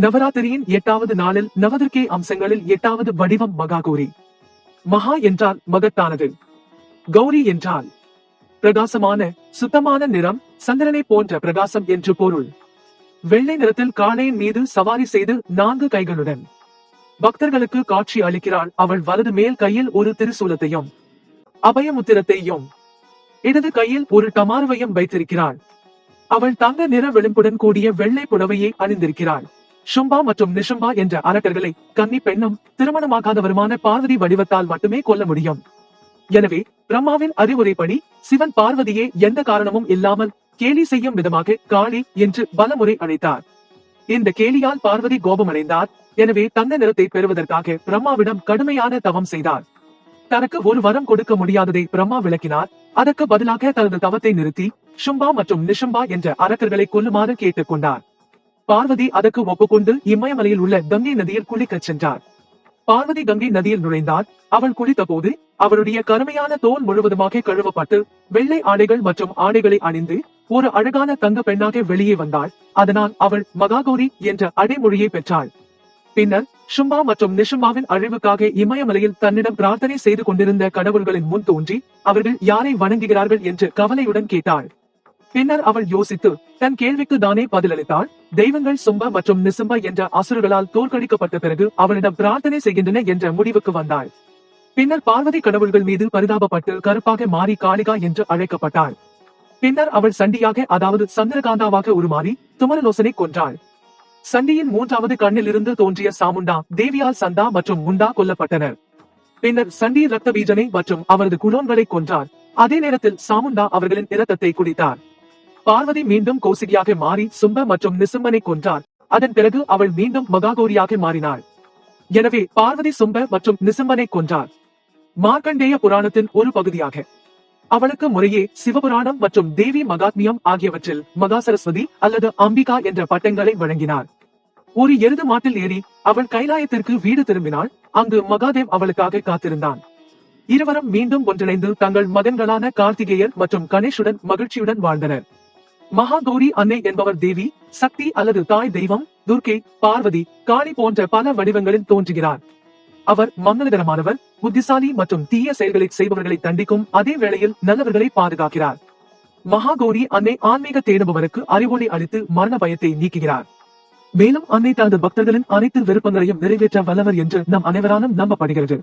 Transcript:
நவராத்திரியின் எட்டாவது நாளில் நவதுர்க்கை அம்சங்களில் எட்டாவது வடிவம் மகாகௌரி. மகா என்றால் மகத்தானது. கௌரி என்றால் பிரகாசமான சுத்தமான நிறம் சந்திரனை போன்ற பிரகாசம் என்று பொருள். வெள்ளை நிறத்தில் காளையின் மீது சவாரி செய்து நான்கு கைகளுடன். பக்தர்களுக்கு காட்சி அளிக்கிறாள் அவள் வலது மேல் கையில் ஒரு திருசூலத்தையும் அபயமுத்திரத்தையும் இடது கையில் ஒரு டமாருவையும் வைத்திருக்கிறாள். அவள் தங்க நிற விளிம்புடன் கூடிய வெள்ளை புடவையை அணிந்திருக்கிறாள். ஷும்பா மற்றும் நிஷும்பா என்ற அரக்கர்களை கன்னி பெண்ணும் திருமணமாகாதவருமான பார்வதி வடிவத்தால் மட்டுமே கொல்ல முடியும். எனவே பிரம்மாவின் அறிவுரைப்படி சிவன் பார்வதியை எந்த காரணமும் இல்லாமல் கேலி செய்யும் விதமாக காளி என்று பலமுறை அழைத்தார். இந்த கேலியால் பார்வதி கோபமடைந்தார். எனவே தங்க நிறத்தை பெறுவதற்காக பிரம்மாவிடம் கடுமையான தவம் செய்தார். தனக்கு ஒரு வரம் கொடுக்க முடியாததை பிரம்மா விளக்கினார். அதற்கு பதிலாக தனது தவத்தை நிறுத்தி ஷும்பா மற்றும் நிஷும்பா என்ற அரக்கர்களை கொல்லுமாறு கேட்டுக் கொண்டார் பார்வதி அதற்கு ஒப்புக்கொண்டு இமயமலையில் உள்ள கங்கை நதியில் குளிக்கச் சென்றார் பார்வதி கங்கை நதியில் நுழைந்தார் அவள் குளித்த போது அவளுடைய கருமையான தோல் முழுவதுமாக கழுவப்பட்டு வெள்ளை ஆடைகள் மற்றும் ஆடைகளை அணிந்து ஒரு அழகான தங்க பெண்ணாக வெளியே வந்தாள். அதனால் அவள் மகாகோரி என்ற அடைமொழியை பெற்றாள். பின்னர் ஷும்பா மற்றும் நிஷும்பாவின் அழிவுக்காக இமயமலையில் தன்னிடம் பிரார்த்தனை செய்து கொண்டிருந்த கடவுள்களின் முன் தோன்றி அவர்கள் யாரை வணங்குகிறார்கள் என்று கவலையுடன் கேட்டாள். பின்னர் அவள் யோசித்து தன் கேள்விக்கு தானே பதிலளித்தாள்? தெய்வங்கள் சும்ப மற்றும் நிசும்பா என்ற அசுரர்களால் தோற்கடிக்கப்பட்ட பிறகு அவளிடம் பிரார்த்தனை செய்கின்றன என்ற முடிவுக்கு வந்தாள். பின்னர் பார்வதி கடவுள்கள் மீது பரிதாபப்பட்டு கருப்பாக மாறி காளிகா என்று அழைக்கப்பட்டாள். பின்னர் அவள் சண்டியாக அதாவது சந்திரகாந்தாவாக உருமாறி துமரலோசனை கொன்றாள். சண்டியின் மூன்றாவது கண்ணில் இருந்து தோன்றிய சாமுண்டா தேவியால் சந்தா மற்றும் முண்டா கொல்லப்பட்டனர். பின்னர் சண்டி ரத்த பீஜனை மற்றும் அவரது குலோன்களை கொன்றார். அதே நேரத்தில் சாமுண்டா அவர்களின் இரத்தத்தை குடித்தார். பார்வதி மீண்டும் கௌசிகியாக மாறி சும்ப மற்றும் நிசும்பனை கொன்றார் அதன் பிறகு அவள் மீண்டும் மகாகோரியாக மாறினாள். எனவே பார்வதி சும்ப மற்றும் நிசும்பனை கொன்றார் மார்க்கண்டேய புராணத்தின் ஒரு பகுதியாக. அவளுக்கு முறையே சிவபுராணம் மற்றும் தேவி மகாத்மியம் ஆகியவற்றில் மகா சரஸ்வதி அல்லது அம்பிகா என்ற பட்டங்களை வழங்கினார் ஒரு எருது மாட்டில் ஏறி அவள் கைலாயத்திற்கு வீடு திரும்பினாள். அங்கு மகாதேவ் அவளுக்காக காத்திருந்தான். இருவரும் மீண்டும் ஒன்றிணைந்து தங்கள் மகன்களான கார்த்திகேயர் மற்றும் கணேஷுடன் மகிழ்ச்சியுடன் வாழ்ந்தனர். மகாகௌரி அன்னை என்பவர் தேவி சக்தி அல்லது தாய் தெய்வம் துர்கே பார்வதி காளி போன்ற பல வடிவங்களில் தோன்றுகிறார். அவர் மங்களகரமானவர் புத்திசாலி மற்றும் தீய செயல்களை செய்பவர்களை தண்டிக்கும் அதே வேளையில் நல்லவர்களை பாதுகாக்கிறார். மகாகௌரி அன்னை ஆன்மீக தேடுபவருக்கு அறிவொளி அளித்து மரண பயத்தை நீக்குகிறார். மேலும் அன்னை தனது பக்தர்களின் அனைத்து விருப்பங்களையும் நிறைவேற்ற வல்லவர் என்று நம் அனைவராலும் நம்பப்படுகிறது.